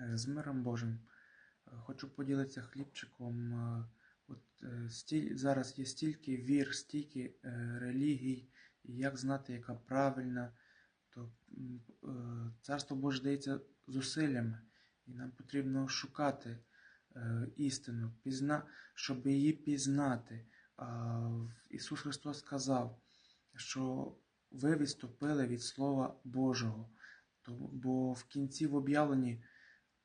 Е, З миром Божим. Е, Хочу поділитися хлібчиком. Е, От стіль, зараз є стільки вір, стільки релігій, і як знати, яка правильна, то Царство Боже дається зусиллями, і нам потрібно шукати істину, пізна, щоб її пізнати. Ісус Христос сказав, що ви відступили від Слова Божого. Бо в кінці в об'явленні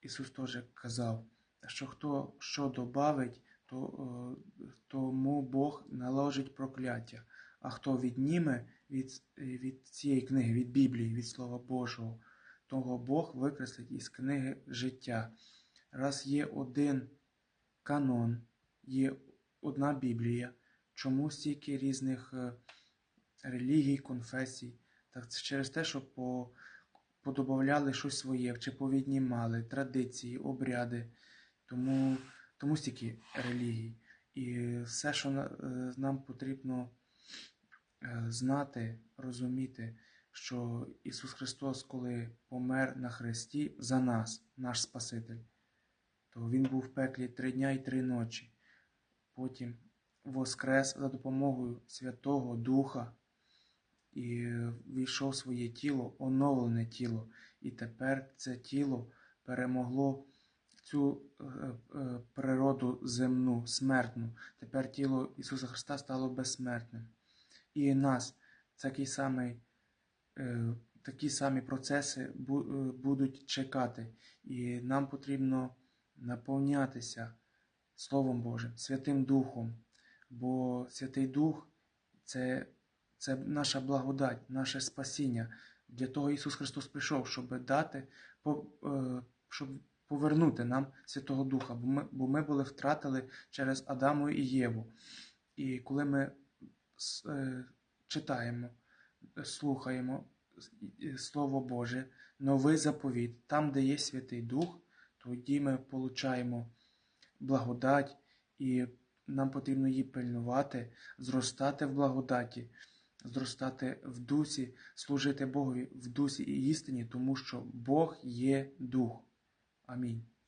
Ісус теж казав, що хто що добавить, то е, тому Бог наложить прокляття. А хто відніме від, від цієї книги, від Біблії, від Слова Божого, того Бог викреслить із книги життя. Раз є один канон, є одна Біблія, чому стільки різних е, релігій, конфесій? Так це через те, що по, подобавляли щось своє, чи повіднімали традиції, обряди. Тому, тому стільки релігій. І все, що е, нам потрібно е, знати, розуміти, що Ісус Христос, коли помер на хресті за нас, наш Спаситель, то Він був в пеклі три дня і три ночі. Потім воскрес за допомогою Святого Духа і війшов в своє тіло, оновлене тіло. І тепер це тіло перемогло цю е, е, природу земну, смертну. Тепер тіло Ісуса Христа стало безсмертним. І нас такий самий, е, такі самі процеси бу- будуть чекати. І нам потрібно наповнятися Словом Божим, Святим Духом. Бо Святий Дух це, це наша благодать, наше спасіння. Для того Ісус Христос прийшов, щоб дати, е, щоб повернути нам Святого Духа, бо ми, бо ми були втратили через Адаму і Єву. І коли ми е, читаємо, слухаємо Слово Боже, новий заповіт, там, де є Святий Дух, тоді ми получаємо благодать, і нам потрібно її пильнувати, зростати в благодаті, зростати в дусі, служити Богові в дусі і істині, тому що Бог є Дух. Амінь.